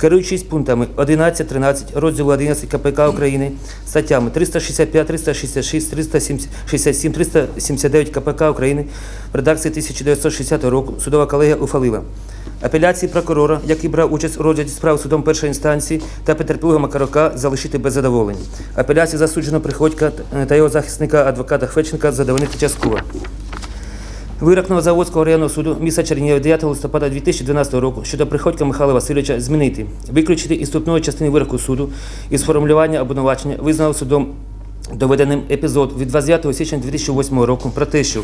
керуючись пунктами 11-13 розділу 11 КПК України, статтями 365, 366, 367, 379 КПК України в редакції 1960 року судова колегія ухвалила апеляції прокурора, який брав участь у розгляді справ судом першої інстанції, та потерпілого Макарока залишити без задоволення. Апеляцію засуджено Приходька та його захисника адвоката Хвеченка задовольнити частково. Вирок Новозаводського районного суду міста Чернігів 9 листопада 2012 року щодо Приходька Михайла Васильовича змінити, виключити із частини вироку суду із формулювання обвинувачення визнав судом доведеним епізод від 29 січня 2008 року про те, що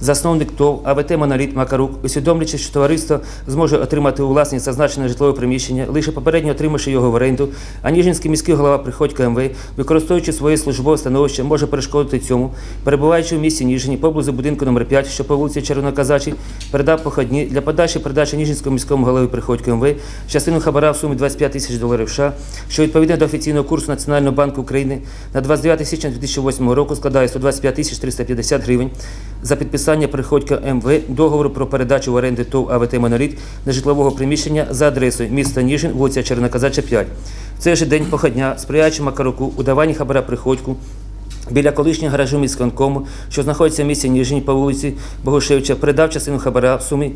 Засновник ТОВ АВТ Моноліт Макарук, усвідомлюючи, що товариство зможе отримати у власність зазначене житлове приміщення, лише попередньо отримавши його в оренду, а Ніжинський міський голова Приходько МВ, використовуючи своє службове становище, може перешкодити цьому, перебуваючи в місті Ніжині поблизу будинку номер 5, що по вулиці Червоноказачій, передав походні для подальшої передачі Ніжинському міському голові Приходько МВ частину хабара в сумі 25 тисяч доларів США, що відповідно до офіційного курсу Національного банку України на 29 січня 2008 року складає 125 тисяч 350 гривень за підписання Приходька МВ договору про передачу в оренду ТОВ АВТ Моноліт нежитлового приміщення за адресою міста Ніжин, вулиця Червоноказача, 5. В цей же день походня, сприяючи Макаруку, у даванні хабара Приходьку, Біля колишнього гаражу міськонкому, що знаходиться в місті Ніжині по вулиці Богушевича, передав частину хабара в сумі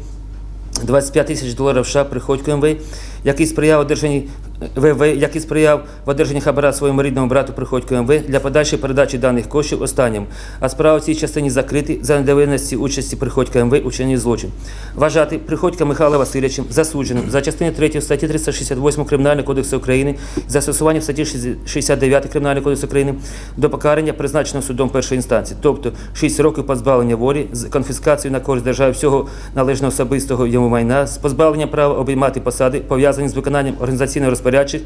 25 тисяч доларів США Приходько МВ, який сприяв одержанні ВВ, який сприяв в одержанні хабара своєму рідному брату Приходько МВ для подальшої передачі даних коштів останнім. А справа в цій частині закриті за недовинності участі Приходька МВ у чиненні злочин. Вважати Приходька Михайла Васильовичем засудженим за частиною 3 статті 368 Кримінального кодексу України застосування в статті 69 Кримінального кодексу України до покарання, призначеного судом першої інстанції, тобто 6 років позбавлення волі з конфіскацією на користь держави всього належного особистого йому майна, з позбавленням права обіймати посади, пов'язані з виконанням організаційно розпорядчих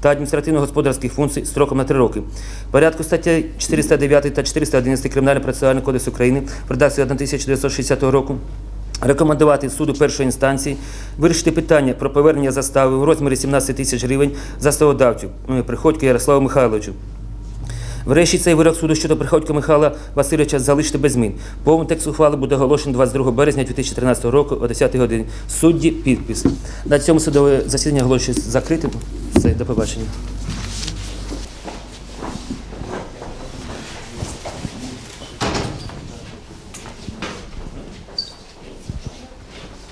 та адміністративно-господарських функцій строком на 3 роки. В порядку статті 409 та 411 Кримінального процесуального кодексу України в редакції 1960 року Рекомендувати суду першої інстанції вирішити питання про повернення застави у розмірі 17 тисяч гривень заставодавцю Приходько Ярославу Михайловичу. Врешті цей вирок суду щодо Приходька Михайла Васильовича залишити без змін. Повний текст ухвали буде оголошений 22 березня 2013 року о 10 годині. Судді підпис. На цьому судове засідання оголошується закритим. Все, до побачення.